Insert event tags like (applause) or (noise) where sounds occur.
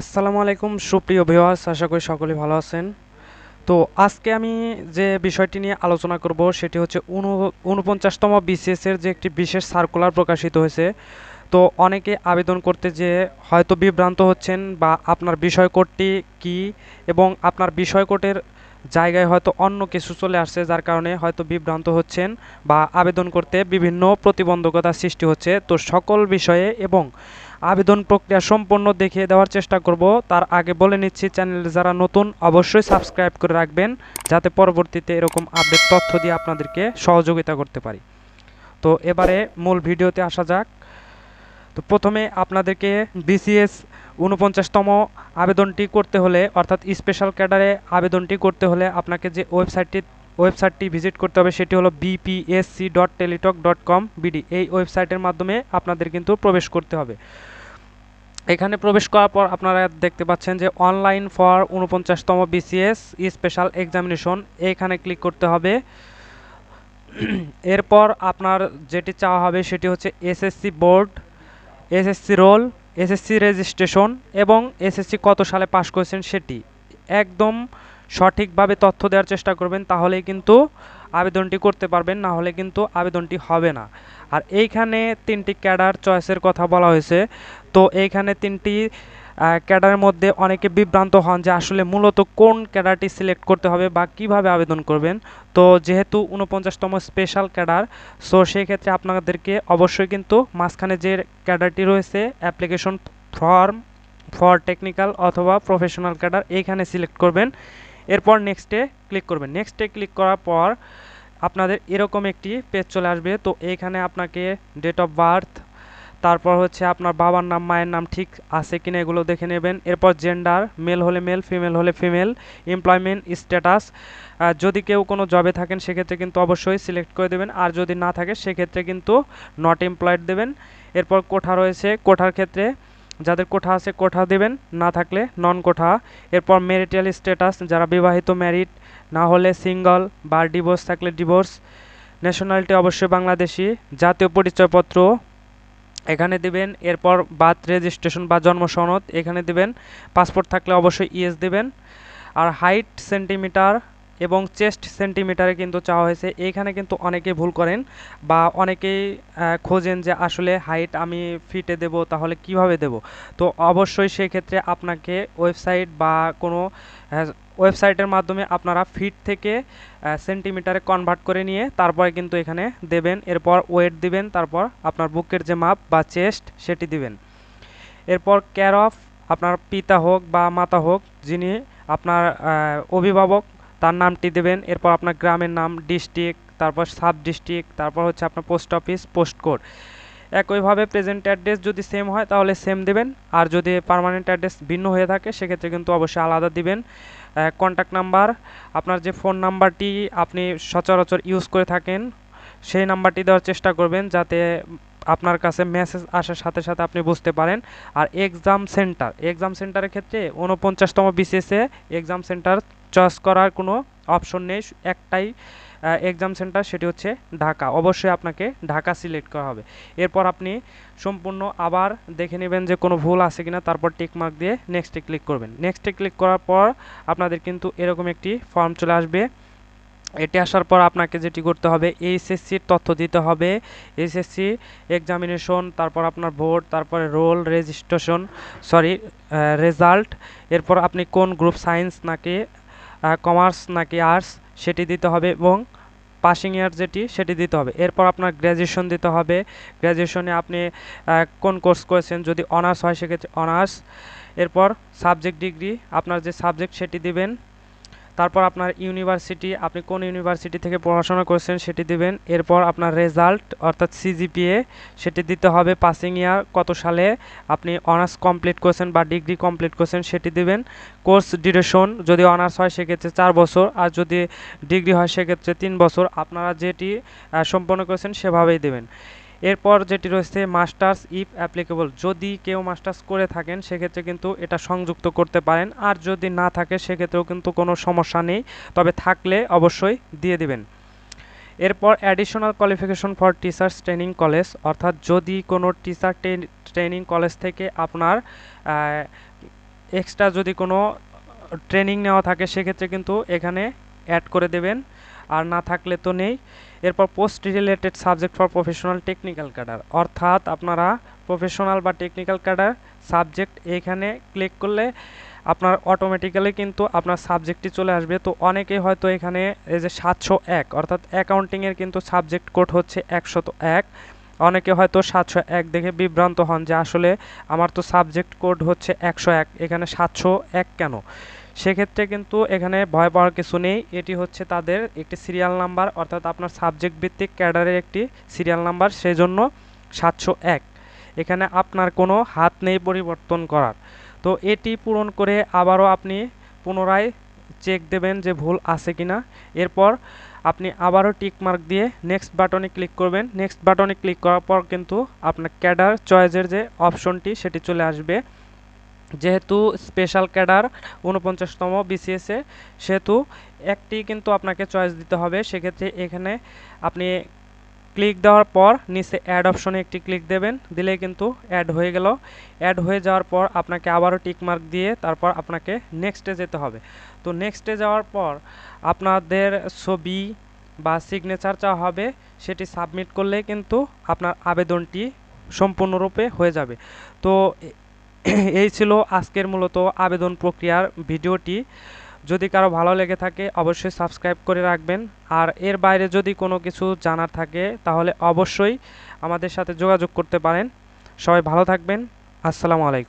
আসসালামু আলাইকুম, সুপ্রিয় ভিউয়ার্স, আশা করি সকলে ভালো আছেন। তো আজকে আমি যে বিষয়টি নিয়ে আলোচনা করব, সেটি হচ্ছে উনপঞ্চাশতম বিসিএস এর যে একটি বিশেষ সার্কুলার প্রকাশিত হয়েছে। তো অনেকে আবেদন করতে যে হয়তো বিভ্রান্ত হচ্ছেন বা আপনার বিষয় কোডটি কী এবং আপনার বিষয় কোডের জায়গায় হয়তো অন্য কিছু চলে আসছে, যার কারণে হয়তো বিভ্রান্ত হচ্ছেন বা আবেদন করতে বিভিন্ন প্রতিবন্ধকতা সৃষ্টি হচ্ছে। তো সকল বিষয়ে এবং আবেদন প্রক্রিয়া সম্পূর্ণ দেখিয়ে দেওয়ার চেষ্টা করব। তার আগে বলে নিচ্ছি, চ্যানেলে যারা নতুন, অবশ্যই সাবস্ক্রাইব করে রাখবেন, যাতে পরবর্তীতে এরকম আপডেট তথ্য দিয়ে আপনাদেরকে সহযোগিতা করতে পারি। তো এবারে মূল ভিডিওতে আসা যাক। তো প্রথমে আপনাদেরকে বিসিএস উনপঞ্চাশতম আবেদনটি করতে হলে, অর্থাৎ স্পেশাল ক্যাডারে আবেদনটি করতে হলে আপনাকে যে ওয়েবসাইটটি ওয়েবসাইটটি ভিজিট করতে হবে, সেটি হলো BPSC dot Teletalk dot com BD এই ওয়েবসাইটের মাধ্যমে আপনাদের কিন্তু প্রবেশ করতে হবে। এখানে প্রবেশ করার পর আপনারা দেখতে পাচ্ছেন যে অনলাইন ফর উনপঞ্চাশতম বিসিএস স্পেশাল এক্সামিনেশন এখানে ক্লিক করতে হবে। এরপর আপনার যেটি চাওয়া হবে, সেটি হচ্ছে SSC board SSC roll SSC registration এবং এসএসসি কত সালে পাশ করেছেন সেটি। একদম সঠিকভাবে তথ্য দেওয়ার চেষ্টা করবেন, তাহলেই কিন্তু আবেদনটি করতে পারবেন, না হলে কিন্তু আবেদনটি হবে না। আর এইখানে তিনটি ক্যাডার চয়েসের কথা বলা হয়েছে। তো এইখানে তিনটি ক্যাডারের মধ্যে অনেকে বিভ্রান্ত হন যে আসলে মূলত কোন ক্যাডারটি সিলেক্ট করতে হবে বা কীভাবে আবেদন করবেন। তো যেহেতু উনপঞ্চাশতম স্পেশাল ক্যাডার, সো সেই ক্ষেত্রে আপনাদেরকে অবশ্যই কিন্তু মাঝখানে যে ক্যাডারটি রয়েছে, অ্যাপ্লিকেশন ফর্ম, ফর টেকনিক্যাল অথবা প্রফেশনাল ক্যাডার, এইখানে সিলেক্ট করবেন। এরপর নেক্সটে ক্লিক করবেন। নেক্সটে ক্লিক করার পর আপনাদের এরকম একটি পেজ চলে আসবে। তো এইখানে আপনাকে ডেট অফ বার্থ তারপর হচ্ছে আপনার বাবার নাম, মায়ের নাম ঠিক আছে কিনা এগুলো দেখে নেবেন। এরপর জেন্ডার মেল হলে মেল ফিমেল হলে ফিমেল এমপ্লয়মেন্ট স্ট্যাটাস যদি কেউ কোনো জবে থাকেন সেক্ষেত্রে কিন্তু অবশ্যই সিলেক্ট করে দেবেন। আর যদি না থাকে সেক্ষেত্রে কিন্তু নট এমপ্লয়েড দেবেন। এরপর কোঠা রয়েছে। কোঠার ক্ষেত্রে যাদের কোঠা আছে কোঠা দেবেন, না থাকলে নন কোঠা। এরপর ম্যারিটাল স্ট্যাটাস যারা বিবাহিত ম্যারিড না হলে সিঙ্গল বা ডিভোর্স থাকলে ডিভোর্স ন্যাশনালিটি অবশ্যই বাংলাদেশি। জাতীয় পরিচয়পত্র এখানে দিবেন। এরপর বার্থ রেজিস্ট্রেশন বা জন্ম সনদ এখানে দিবেন। পাসপোর্ট থাকলে অবশ্যই ইএস দিবেন। আর হাইট সেন্টিমিটার এবং চেস্ট সেন্টিমিটারে কিন্তু চাওয়া হয়েছে। এইখানে কিন্তু অনেকেই ভুল করেন বা অনেকেই খোঁজেন যে আসলে হাইট আমি ফিটে দেব তাহলে কীভাবে দেব। তো অবশ্যই সেক্ষেত্রে আপনাকে ওয়েবসাইট বা কোনো ওয়েবসাইটের মাধ্যমে আপনারা ফিট থেকে সেন্টিমিটারে কনভার্ট করে নিয়ে তারপরে কিন্তু এখানে দেবেন, এরপর ওয়েট দিবেন, তারপর আপনার বুকের যে মাপ বা চেস্ট সেটি দিবেন। এরপর কেয়ার অফ আপনার পিতা হোক বা মাতা হোক, যিনি আপনার অভিভাবক তার নামটি দেবেন, এরপর আপনার গ্রামের নাম, ডিস্ট্রিক্ট, তারপর সাব ডিস্ট্রিক্ট তারপর হচ্ছে আপনার পোস্ট অফিস, পোস্ট কোড। একইভাবে প্রেজেন্ট অ্যাড্রেস যদি সেম হয়, তাহলে সেম দেবেন। আর যদি পারমানেন্ট অ্যাড্রেস ভিন্ন হয়ে থাকে, সেক্ষেত্রে কিন্তু অবশ্যই আলাদা দিবেন। কন্ট্যাক্ট নাম্বার আপনার যে ফোন নাম্বারটি আপনি সচরাচর ইউজ করে থাকেন, সেই নাম্বারটি দেওয়ার চেষ্টা করবেন, যাতে আপনার কাছে মেসেজ আসার সাথে সাথে আপনি বুঝতে পারেন। আর এক্সাম সেন্টার এক্সাম সেন্টারের ক্ষেত্রে উনপঞ্চাশতম বিসিএসে এক্সাম সেন্টার চয়েস করার কোনো অপশন নেই। একটাই এক্সাম সেন্টার সেটি হচ্ছে ঢাকা। অবশ্যই আপনাকে ঢাকা সিলেক্ট করা হবে। এরপর আপনি সম্পূর্ণ আবার দেখে নেবেন যে কোনো ভুল আছে কিনা, তারপর টিক মার্ক দিয়ে নেক্সটে ক্লিক করবেন। নেক্সটে ক্লিক করার পর আপনাদের কিন্তু এরকম একটি ফর্ম চলে আসবে। এটি আসার পর আপনাকে যেটি করতে হবে এইচএসসির তথ্য দিতে হবে। এইচএসসি এক্সামিনেশন তারপর আপনার ভোট তারপরে রোল রেজিস্ট্রেশন সরি রেজাল্ট এরপর আপনি কোন গ্রুপ সায়েন্স নাকি কমার্স নাকি আর্টস সেটি দিতে হবে এবং পাসিং ইয়ার যেটি সেটি দিতে হবে। এরপর আপনার গ্র্যাজুয়েশন দিতে হবে। গ্র্যাজুয়েশনে আপনি কোন কোর্স করেছেন? যদি অনার্স হয় সেক্ষেত্রে অনার্স এরপর সাবজেক্ট ডিগ্রি আপনার যে সাবজেক্ট সেটি দিবেন। তারপর আপনার ইউনিভার্সিটি, আপনি কোন ইউনিভার্সিটি থেকে পড়াশোনা করেছেন সেটি দিবেন। এরপর আপনার রেজাল্ট, অর্থাৎ সিজিপিএ, সেটি দিতে হবে পাসিং ইয়ার কত সালে, আপনি অনার্স কমপ্লিট করেছেন বা ডিগ্রি কমপ্লিট করেছেন সেটি দিবেন। কোর্স ডিউরেশন, যদি অনার্স হয় সেক্ষেত্রে চার বছর, আর যদি ডিগ্রি হয় সেক্ষেত্রে তিন বছর, আপনারা যেটি সম্পন্ন করেছেন সেভাবেই দেবেন। এরপর যেটি রয়েছে মাস্টার্স ইফ অ্যাপ্লিকেবল। যদি কেউ মাস্টার্স করে থাকেন, সেক্ষেত্রে কিন্তু এটা সংযুক্ত করতে পারেন। আর যদি না থাকে, সেক্ষেত্রেও কিন্তু কোনো সমস্যা নেই। তবে থাকলে অবশ্যই দিয়ে দিবেন। এরপর additional qualification for teachers training college অর্থাৎ যদি কোনো টিচার ট্রেনিং কলেজ থেকে আপনার এক্সট্রা যদি কোনো ট্রেনিং নেওয়া থাকে, সেক্ষেত্রে কিন্তু এখানে অ্যাড করে দেবেন, আর না থাকলে তো নেই। এরপর post related subject for professional technical cadre অর্থাৎ আপনারা প্রফেশনাল বা টেকনিক্যাল ক্যাডার সাবজেক্ট এখানে ক্লিক করলে আপনার অটোমেটিক্যালি কিন্তু আপনার সাবজেক্টটি চলে আসবে। তো অনেকেই হয়তো এখানে এই যে সাতশো এক, অর্থাৎ অ্যাকাউন্টিংয়ের কিন্তু সাবজেক্ট কোড হচ্ছে একশত এক। অনেকে হয়তো সাতশো এক দেখে বিভ্রান্ত হন যে আসলে আমার তো সাবজেক্ট কোড হচ্ছে একশো এক, এখানে সাতশো এক কেন? সেক্ষেত্রে কিন্তু এখানে ভয় পাওয়ার কিছু নেই। এটি হচ্ছে তাদের একটি সিরিয়াল নাম্বার অর্থাৎ আপনার সাবজেক্ট ভিত্তিক ক্যাডারের একটি সিরিয়াল নাম্বার সেই জন্য সাতশো এক। এখানে আপনার কোনো হাত নেই পরিবর্তন করার। তো এটি পূরণ করে আবারও আপনি পুনরায় চেক দেবেন যে ভুল আছে কিনা। এরপর আপনি আবারও টিক মার্ক দিয়ে নেক্সট বাটনে ক্লিক করবেন। নেক্সট বাটনে ক্লিক করার পর কিন্তু আপনার ক্যাডার চয়েসের যে অপশনটি সেটি চলে আসবে। যেহেতু স্পেশাল ক্যাডার উনপঞ্চাশতম বিসিএসে সেহেতু একটি কিন্তু আপনাকে চয়েস দিতে হবে। সেক্ষেত্রে এখানে আপনি ক্লিক দেওয়ার পর নিচে অ্যাড অপশনে একটি ক্লিক দেবেন। দিলে কিন্তু অ্যাড হয়ে গেল। অ্যাড হয়ে যাওয়ার পর আপনাকে আবারও টিকমার্ক দিয়ে তারপর আপনাকে নেক্সটে যেতে হবে। তো নেক্সটে যাওয়ার পর আপনাদের ছবি বা সিগনেচার চাওয়া হবে, সেটি সাবমিট করলে কিন্তু আপনার আবেদনটি সম্পূর্ণরূপে হয়ে যাবে। তো (coughs) এই ছিল আজকের মূলত আবেদন প্রক্রিয়ার ভিডিওটি। যদি কারও ভালো লেগে থাকে, অবশ্যই সাবস্ক্রাইব করে রাখবেন। আর এর বাইরে যদি কোনো কিছু জানার থাকে, তাহলে অবশ্যই আমাদের সাথে যোগাযোগ করতে পারেন। সবাই ভালো থাকবেন। আসসালামু আলাইকুম।